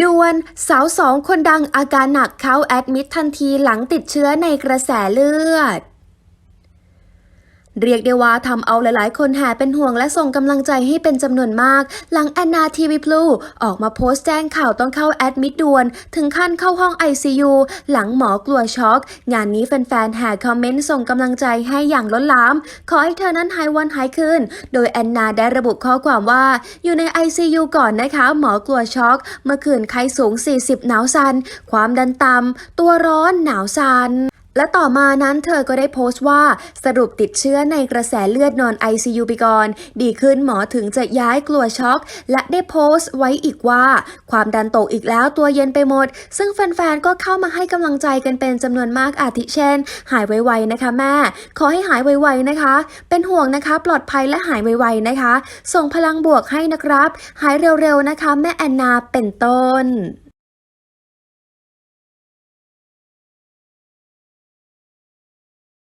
ด่วนสาวสองคนดังอาการหนักเข้าแอดมิดทันทีหลังติดเชื้อในกระแสเลือด เรียกได้ว่าทำเอาหลายๆ คนแห่เป็นห่วงและส่งกำลังใจให้เป็นจำนวนมาก หลังแอนนาทีวีพลูออกมาโพสต์แจ้งข่าวต้องเข้าแอดมิดด่วน ถึงขั้นเข้าห้อง ICU หลังหมอกลัวช็อก งานนี้แฟนๆแห่คอมเมนต์ส่งกำลังใจให้อย่างล้นหลาม ขอให้เธอนั้นหายวันหายคืน โดยแอนนาได้ระบุข้อความว่า อยู่ใน ICU ก่อนนะคะ หมอกลัวช็อก เมื่อคืนไข้สูง 40 หนาวสัน ความดันต่ำตัวร้อนหนาวสัน และต่อมานั้นเธอก็ได้โพสต์ว่าสรุปติดเชื้อในกระแสเลือดนอน ICU ไปก่อน ดีขึ้นหมอถึงจะย้ายกลัวช็อก และได้โพสต์ไว้อีกว่า ความดันตกอีกแล้วตัวเย็นไปหมด ซึ่งแฟนๆ ก็เข้ามาให้กำลังใจกันเป็นจำนวนมากอาทิเช่น หายไวๆนะคะแม่ ขอให้หายไวๆนะคะ เป็นห่วงนะคะ ปลอดภัยและหายไวๆนะคะ ส่งพลังบวกให้นะครับ หายเร็วๆนะคะ แม่แอนนาเป็นต้น